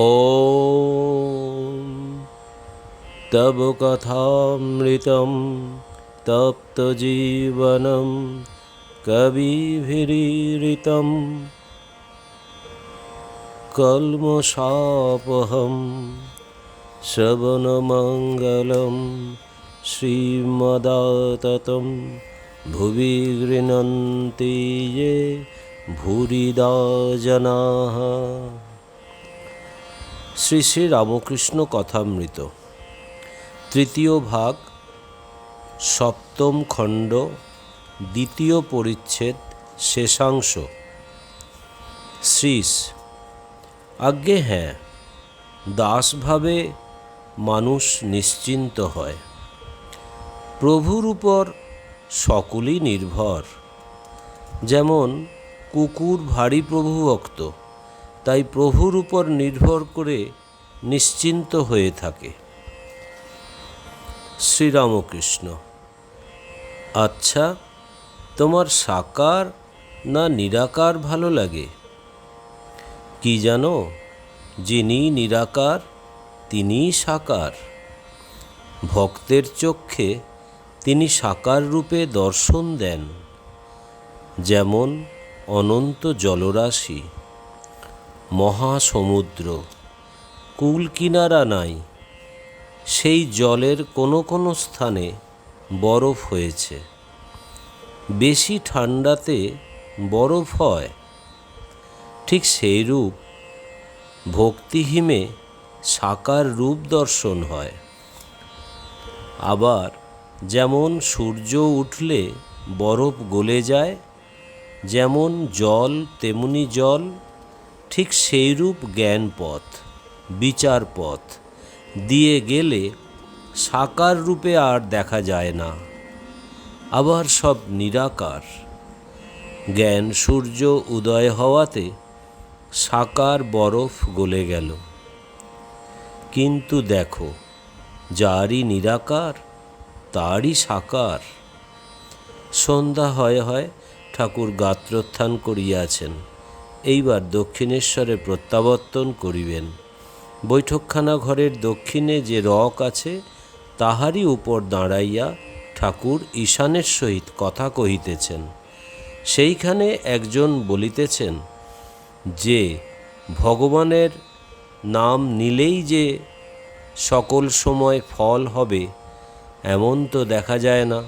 ॐ तव कथामृतं तप्तजीवनं कविभिरीरितं कल्मषापहं श्रवणमङ्गलं श्रीमदाततं भुवि गृह्णन्ति ये भूरिदा जनाः শ্রী শ্রী রামকৃষ্ণ কথামৃত। তৃতীয় ভাগ, সপ্তম খণ্ড, দ্বিতীয় পরিচ্ছেদ, শেষাংশ। শ্রীশ, আজ্ঞে হ্যাঁ দাসভাবে মানুষ নিশ্চিন্ত হয়। প্রভুর উপর সকলই নির্ভর। যেমন কুকুর ভারী প্রভুভক্ত তাই প্রভুর উপর নির্ভর করে নিশ্চিন্ত হয়ে থাকে। শ্রীরামকৃষ্ণ আচ্ছা তোমার সাকার না নিরাকার ভালো লাগে? কি জানো, যিনি নিরাকার, তিনিই সাকার। ভক্তের চক্ষে তিনি সাকার রূপে দর্শন দেন, যেমন অনন্ত জলরাশি। মহাসমুদ্র কুল কিনারা নাই। সেই জলের কোনো কোনো স্থানে বরফ হয়েছে। বেশি ঠান্ডাতে বরফ হয়। ঠিক সেই রূপ ভক্তিহীমে সাকার রূপ দর্শন হয়। আবার যেমন সূর্য উঠলে বরফ গলে যায়, যেমন জল তেমনি জল ঠিক সেইরূপ জ্ঞান পথ বিচার পথ দিয়ে গেলে সাকার রূপে আর দেখা যায় না। আবার সব নিরাকার। জ্ঞান সূর্য উদয় হওয়াতে সাকার বরফ গলে গেল। কিন্তু দেখো, যারই নিরাকার, তারই সাকার। সন্ধ্যা হয় হয় ঠাকুর গাত্রোত্থান করিয়াছেন। এইবার দক্ষিণেশ্বরে প্রত্যাবর্তন করিবেন। বৈঠকখানা ঘরের দক্ষিণে যে রক আছে, তাহারই উপর দাঁড়াইয়া ঠাকুর ঈশানের সহিত কথা কহিতেছেন। সেইখানে একজন বলিতেছেন, যে ভগবানের নাম নিলেই যে সকল সময় ফল হবে, এমন তো দেখা যায় না।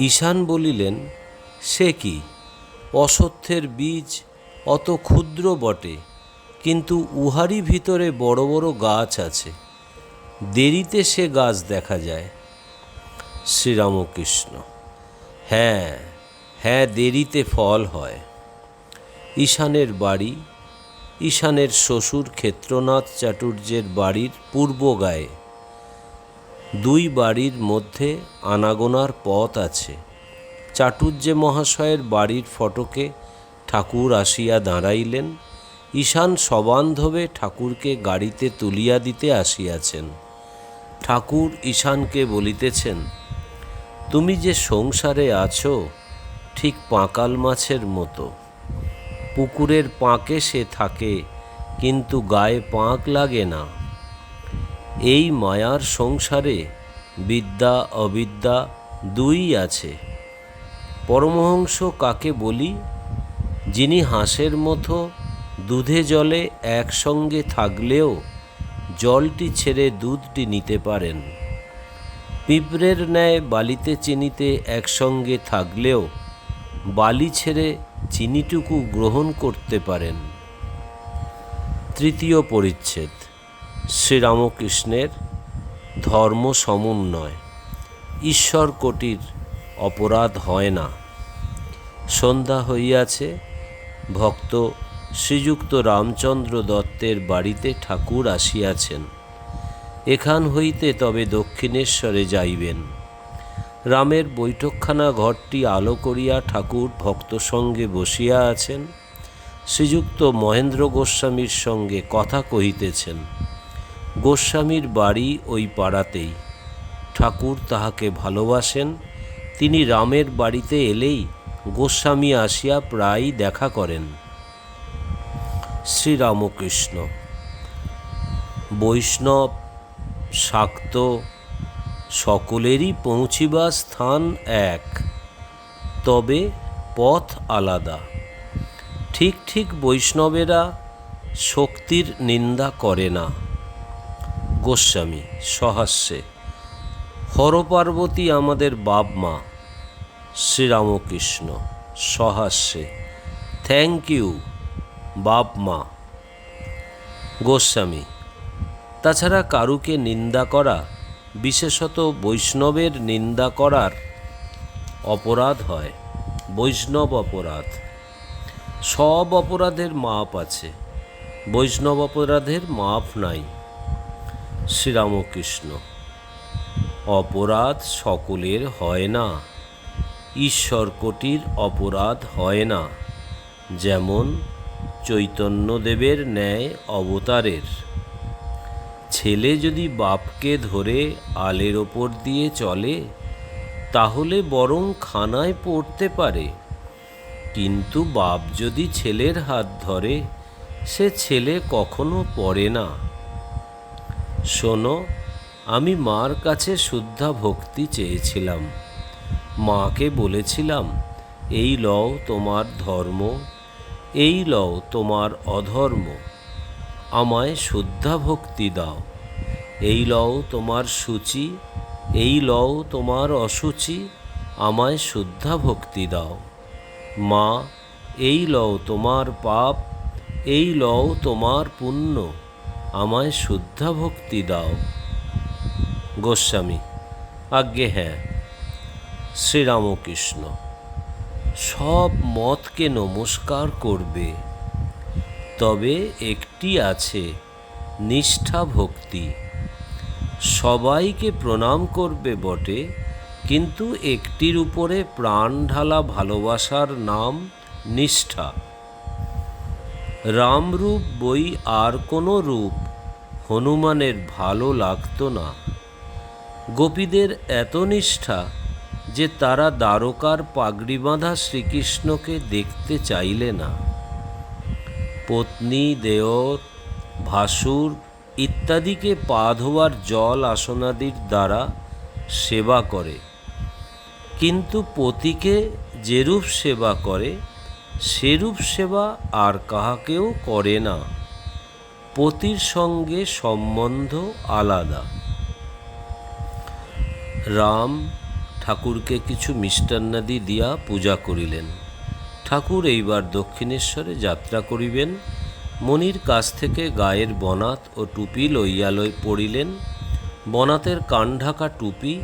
ঈশান বলিলেন, সে কি? অসত্যের বীজ অত ক্ষুদ্র বটে, কিন্তু উহারই ভিতরে বড় বড় গাছ আছে। দেরিতে সে গাছ দেখা যায়। শ্রীরামকৃষ্ণ। হ্যাঁ হ্যাঁ দেরিতে ফল হয়। ঈশানের বাড়ি, ঈশানের শ্বশুর ক্ষেত্রনাথ চাটুর্যের বাড়ির পূর্ব গায়ে। দুই বাড়ির মধ্যে আনাগোনার পথ আছে। চাটুর্যে মহাশয়ের বাড়ির ফটকে ঠাকুর আসিয়া দাঁড়াইলেন, ঈশান সবান্ধবে ঠাকুরকে গাড়িতে তুলিয়া দিতে আসিয়াছেন। ঠাকুর ঈশানকে বলিতেছেন, তুমি যে সংসারে আছো, ঠিক পাঁকাল মাছের মতো। পুকুরের পাঁকে সে থাকে, কিন্তু গায়ে পাঁক লাগে না। এই মায়ার সংসারে বিদ্যা, অবিদ্যা দুই আছে। পরমহংস কাকে বলি? যিনি হাঁসের মতো দুধে জলে একসঙ্গে থাকলেও জলটি ছেড়ে দুধটি নিতে পারেন। পিঁপড়ের ন্যায় বালিতে চিনিতে একসঙ্গে থাকলেও বালি ছেড়ে চিনিটুকু গ্রহণ করতে পারেন। তৃতীয় পরিচ্ছেদ, শ্রীরামকৃষ্ণের ধর্ম সমন্বয়, ঈশ্বর কোটির অপরাধ হয় না। সন্ধ্যা হইয়াছে, ভক্ত শ্রীযুক্ত রামচন্দ্র দত্তের বাড়িতে ঠাকুর আসিয়াছেন। এখান হইতে তবে দক্ষিণেশ্বরে যাইবেন। রামের বৈঠকখানা ঘরটি আলো করিয়া ঠাকুর ভক্ত সঙ্গে বসিয়া আছেন। শ্রীযুক্ত মহেন্দ্র গোস্বামীর সঙ্গে কথা কহিতেছেন, গোস্বামীর বাড়ি ওই পাড়াতেই। ঠাকুর তাহাকে ভালোবাসেন তিনি রামের বাড়িতে এলেই গোস্বামী আসিয়া প্রায়ই দেখা করেন। শ্রীরামকৃষ্ণ। বৈষ্ণব, শাক্ত, সকলেরই পৌঁছিবার স্থান এক, তবে পথ আলাদা। ঠিক ঠিক বৈষ্ণবেরা শক্তির নিন্দা করে না। গোস্বামী সহাস্যে হরপার্বতী আমাদের বাপ মা শ্রীরামকৃষ্ণ সহাস্যে থ্যাংক ইউ বাপ মা গোস্বামী, তাছাড়া কারুকে নিন্দা করা, বিশেষত বৈষ্ণবের নিন্দা করার অপরাধ হয়। বৈষ্ণব অপরাধ। সব অপরাধের মাপ আছে। বৈষ্ণব অপরাধের মাপ নাই। শ্রীরামকৃষ্ণ, অপরাধ সকলের হয় না। ঈশ্বর কোটির অপরাধ হয় না, যেমন চৈতন্যদেবের ন্যায় অবতারের। ছেলে যদি বাপকে ধরে আলের ওপর দিয়ে চলে, তাহলে বরং খানায় পড়তে পারে। কিন্তু বাপ যদি ছেলের হাত ধরে, সে ছেলে কখনো পড়ে না। শোনো, আমি মার কাছে শুদ্ধা ভক্তি চেয়েছিলাম। মাকে বলেছিলাম, এই লও তোমার ধর্ম, এই লও তোমার অধর্ম। আমায় শুদ্ধা ভক্তি দাও। এই লও তোমার সূচি, এই লও তোমার অসুচি, আমায় শুদ্ধা ভক্তি দাও। মা, এই লও তোমার পাপ, এই লও তোমার পুণ্য, আমায় শুদ্ধা ভক্তি দাও। গোস্বামী, আজ্ঞে হ্যাঁ। শ্রীরামকৃষ্ণ, সব মতকে নমস্কার করবে। তবে একটি আছে নিষ্ঠা ভক্তি। সবাইকে প্রণাম করবে বটে, কিন্তু একটির উপরে প্রাণ ঢালা ভালোবাসার নাম নিষ্ঠা। রামরূপ বই আর কোনো রূপ হনুমানের ভালো লাগতো না। গোপীদের এত নিষ্ঠা যে তারা দ্বারকার পাগড়ি বাঁধা শ্রীকৃষ্ণকে দেখতে চাইলে না। পত্নী দেওর ভাসুর ইত্যাদিকে পা ধোয়ার জল আসনাদির দ্বারা সেবা করে। কিন্তু পতিকে যেরূপ সেবা করে, সেরূপ সেবা আর কাহাকেও করে না। পতির সঙ্গে সম্বন্ধ আলাদা। রাম ঠাকুরকে কিছু মিষ্টান্নাদি দিয়া পূজা করিলেন। ঠাকুর এইবার দক্ষিণেশ্বরে যাত্রা করিবেন। মনির কাছ থেকে গায়ের বনাত ও টুপি লইয়া লই পড়িলেন। বনাতের কান ঢাকা টুপি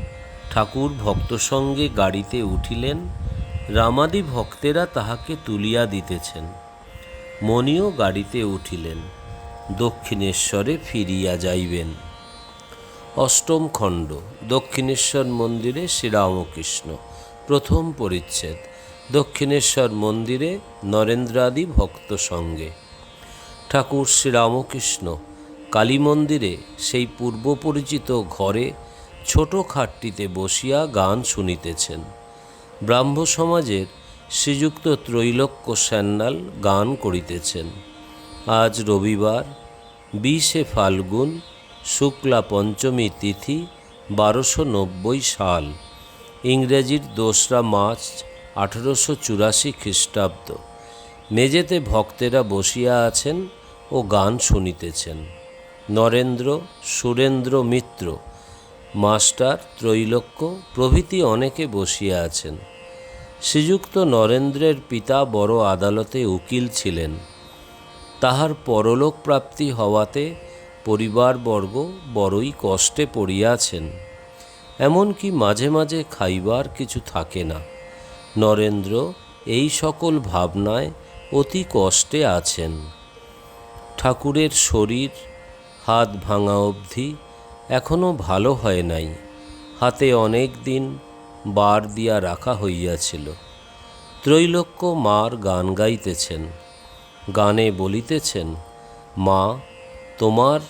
ঠাকুর ভক্ত সঙ্গে গাড়িতে উঠিলেন। রামাদি ভক্তেরা তাহাকে তুলিয়া দিতেছেন। মণিও গাড়িতে উঠিলেন। দক্ষিণেশ্বরে ফিরিয়া যাইবেন। অষ্টম খণ্ড, দক্ষিণেশ্বর মন্দিরে শ্রীরামকৃষ্ণ, প্রথম পরিচ্ছেদ, দক্ষিণেশ্বর মন্দিরে নরেন্দ্রাদি ভক্ত সঙ্গে। ঠাকুর শ্রীরামকৃষ্ণ, কালী মন্দিরে সেই পূর্ব পরিচিত ঘরে ছোট খাটটিতে বসিয়া গান শুনিতেছেন। ব্রাহ্ম সমাজের শ্রীযুক্ত ত্রৈলোক্য স্যান্নাল গান করিতেছেন। আজ রবিবার, বিশে ফাল্গুন শুক্লা পঞ্চমী তিথি বারোশো নব্বই সাল। ইংরেজির দোসরা মার্চ আঠেরোশো চুরাশি খ্রিস্টাব্দ। মেজেতে ভক্তেরা বসিয়া আছেন ও গান শুনিতেছেন। নরেন্দ্র, সুরেন্দ্র মিত্র, মাস্টার, ত্রৈলোক্য প্রভৃতি অনেকে বসিয়া আছেন। শ্রীযুক্ত নরেন্দ্রের পিতা বড় আদালতে উকিল ছিলেন। তাহার পরলোক প্রাপ্তি হওয়াতে পরিবারবর্গ বড়ই কষ্টে পড়িয়াছেন। এমনকি মাঝে মাঝে খাইবার কিছু থাকে না। নরেন্দ্র এই সকল ভাবনায় অতি কষ্টে আছেন। ঠাকুরের শরীর, হাত ভাঙা অবধি এখনও ভালো হয় নাই। হাতে অনেক দিন বার দিয়া রাখা হইয়াছিল। ত্রৈলোক্য মার গান গাইতেছেন। গানে বলিতেছেন, মা, তোমার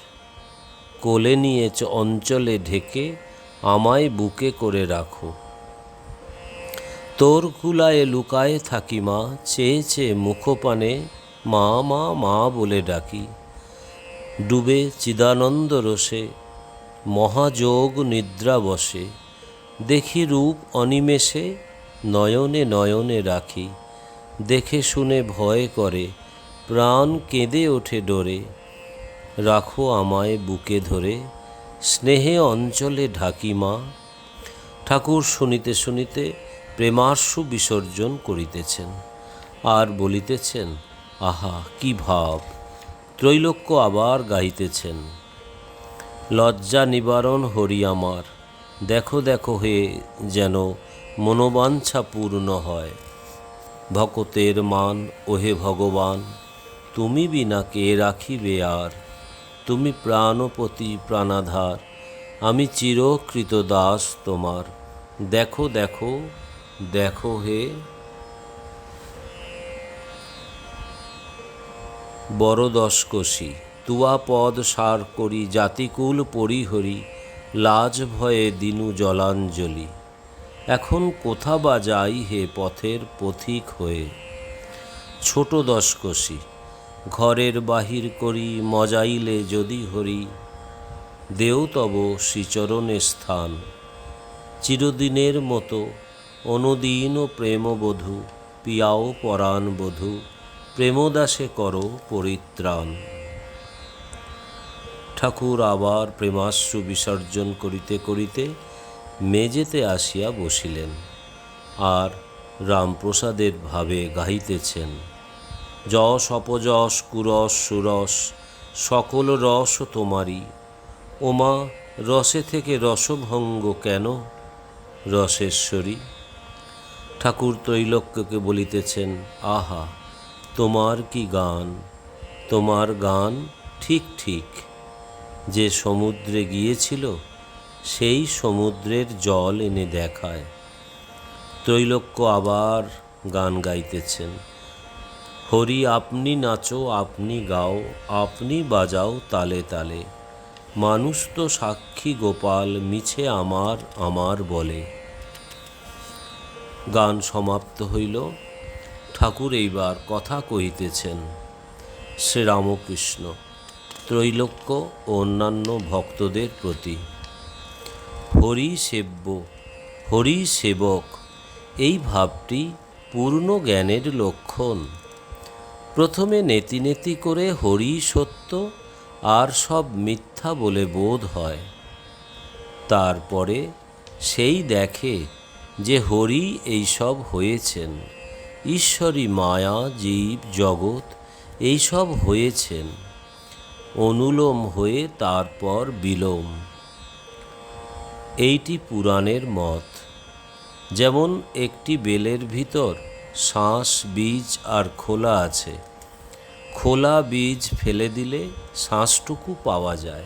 কোলে নিয়ে অঞ্চলে ঢেকে, আমায় বুকে করে রাখো। তোর কুলায়ে লুকায়ে থাকি মা, চেয়ে চেয়ে মুখপানে মা মা মা বলে ডাকি। ডুবে চিদানন্দ রসে মহাযোগ নিদ্রা বসে। দেখি রূপ অনিমেষে, নয়নে নয়নে রাখি। দেখে শুনে ভয় করে, প্রাণ কেঁদে ওঠে ডোরে। রাখো আমায় বুকে ধরে, স্নেহে অঞ্চলে ঢাকি মা। ঠাকুর শুনিতে শুনিতে প্রেমাশ্রু বিসর্জন করিতেছেন। আর বলিতেছেন, আহা, কি ভাব! ত্রৈলোক্য আবার গাইতেছেন লজ্জা নিবারণ হরি আমার, দেখো দেখো হে যেন মনোবাঞ্ছা পূর্ণ হয়। ভকতের মান, ওহে ভগবান, তুমি বিনা কে রাখিবে আর তুমি প্রাণপতি প্রাণাধার, আমি চিরকৃত দাস তোমার। দেখো দেখো দেখো হে। বড় দশকষি তুয়া পদ সার করি, জাতিকুল পরিহরি, লাজ ভয়ে দিনু জলাঞ্জলি। এখন কোথা বা যাই হে পথের পথিক হয়ে। ছোট দশকষি ঘরের বাহির করি মজাইলে যদি হরি, দেও তব শ্রীচরণে স্থান। চিরদিনের মতো অনুদিন প্রেমবধূ পিয়াও পরাণ বধূ, প্রেমদাসে করো পরিত্রাণ। ঠাকুর আবার প্রেমাশ্রু বিসর্জন করিতে করিতে মেজেতে আসিয়া বসিলেন, আর রামপ্রসাদের ভাবে গাহিতেছেন। যশ অপযশ কুরস সুরস, সকল রস তোমারই। ওমা, রসে থেকে রসভঙ্গ কেন? রসেশ্বরী, ঠাকুর ত্রৈলোক্যকে বলিতেছেন, আহা, তোমার কি গান? তোমার গান ঠিক ঠিক। যে সমুদ্রে গিয়েছিল, সেই সমুদ্রের জল এনে দেখায়। ত্রৈলোক্য আবার গান গাইতেছেন। হরি, আপনি নাচো, আপনি গাও, আপনি বাজাও তালে তালে। মানুষ তো সাক্ষী গোপাল, মিছে আমার আমার বলে। গান সমাপ্ত হইল। ঠাকুর এইবার কথা কহিতেছেন শ্রীরামকৃষ্ণ, ত্রৈলোক্য ও অন্যান্য ভক্তদের প্রতি। হরি সেব্য, হরি সেবক, এই ভাবটি পূর্ণ জ্ঞানের লক্ষণ। প্রথমে নেতি নেতি করে হরি সত্য আর সব মিথ্যা বলে বোধ হয়। তারপরে সেই দেখে যে হরি এইসব হয়েছেন। ঈশ্বরী মায়া, জীব, জগৎ এইসব হয়েছেন। অনুলোম হয়ে তারপর বিলোম। এইটি পুরাণের মত। যেমন একটি বেলের ভিতর শ্বাস, বীজ আর খোলা আছে। খোলা বীজ ফেলে দিলে শ্বাসটুকু পাওয়া যায়।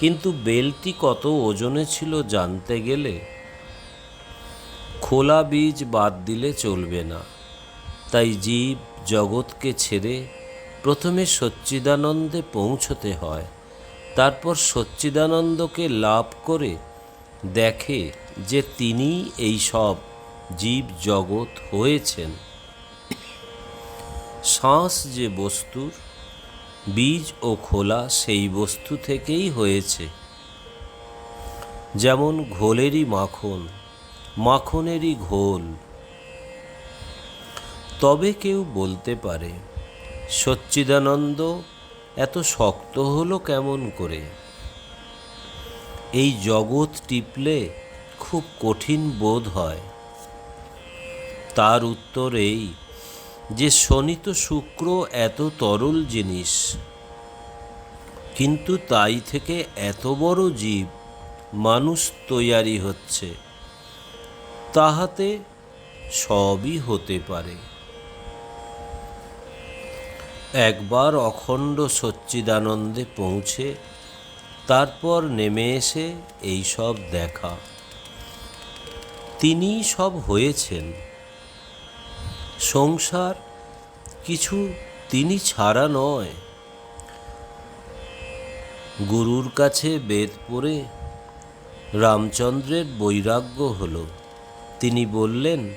কিন্তু বেলটি কত ওজনে ছিল জানতে গেলে খোলা বীজ বাদ দিলে চলবে না। তাই জীব জগৎকে ছেড়ে প্রথমে সচ্চিদানন্দে পৌঁছতে হয়। তারপর সচ্চিদানন্দকে লাভ করে দেখে যে তিনি এই সব জীব জগৎ হয়েছেন। শ্বাস যে বস্তুর, বীজ ও খোলা সেই বস্তু থেকেই হয়েছে। যেমন ঘোলেরই মাখন, মাখনেরই ঘোল। তবে কেউ বলতে পারে, সচ্চিদানন্দ এত শক্ত হলো কেমন করে? এই জগৎ টিপলে খুব কঠিন বোধ হয়। তার উত্তর এই, যে শনিত শুক্র এত তরল জিনিস, কিন্তু তাই থেকে এত বড় জীব মানুষ তৈয়ারি হচ্ছে, তাহাতে সবই হতে পারে। একবার অখণ্ড সচ্চিদানন্দে পৌঁছে তারপর নেমে এসে এই সব দেখা। তিনি সব হয়েছেন। সংসার কিছু তিনি ছাড়া নয়। গুরুর কাছে বেদ পড়ে রামচন্দ্রের বৈরাগ্য হল। তিনি বললেন,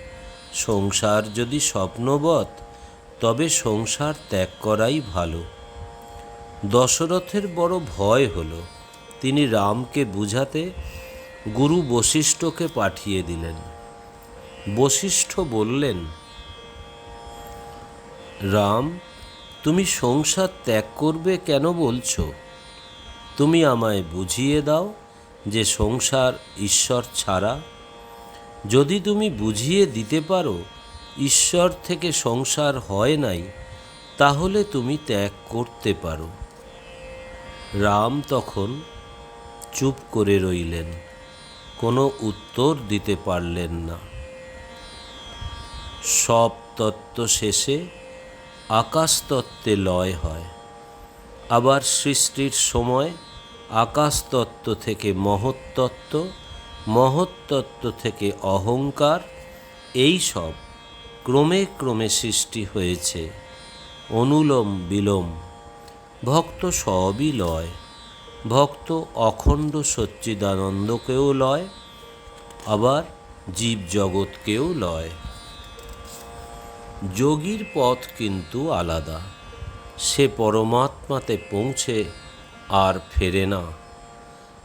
সংসার যদি স্বপ্নবৎ, তবে সংসার ত্যাগ করাই ভালো। দশরথের বড় ভয় হল। তিনি রামকে বুঝাতে গুরু বশিষ্ঠকে পাঠিয়ে দিলেন। বশিষ্ঠ বললেন রাম, তুমি সংসার ত্যাগ করবে কেন বলছো? তুমি আমায় বুঝিয়ে দাও যে সংসার ঈশ্বর ছাড়া। যদি তুমি বুঝিয়ে দিতে পারো ঈশ্বর থেকে সংসার হয় নাই, তাহলে তুমি ত্যাগ করতে পারো। রাম তখন চুপ করে রইলেন, কোনো উত্তর দিতে পারলেন না। সব তত্ত্ব শেষে আকাশ তত্ত্বে লয় হয়। আবার সৃষ্টির সময় আকাশ তত্ত্ব থেকে মহত্তত্ত্ব মহত্তত্ত্ব থেকে অহংকার, এই সব ক্রমে ক্রমে সৃষ্টি হয়েছে। অনুলোম বিলোম, ভক্ত সবই লয়। ভক্ত অখণ্ড সচ্চিদানন্দকেও লয়, আবার জীব জগৎকেও লয়। যোগীর পথ কিন্তু আলাদা। সে পরমাত্মাতে পৌঁছে আর ফেরে না।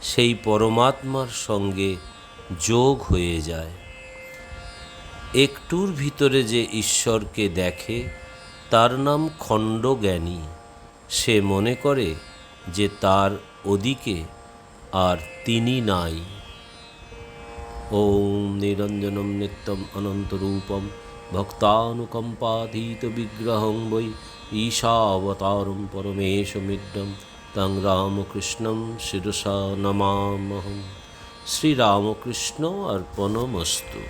সেই পরমাত্মার সঙ্গে যোগ হয়ে যায়। একটুর ভিতরে যে ঈশ্বরকে দেখে, তার নাম খণ্ডজ্ঞানী। সে মনে করে যে তার ওদিকে আর তিনি নাই। ওম নিরঞ্জনম নিত্যম অনন্তরূপম ভক্তানুকম্পাধীত বিগ্রহং বৈ ঈশাবতারম পরমেশমিড্ডম তং রামকৃষ্ণম শিরসা নমামহম শ্রীরামকৃষ্ণ অর্পণমস্তু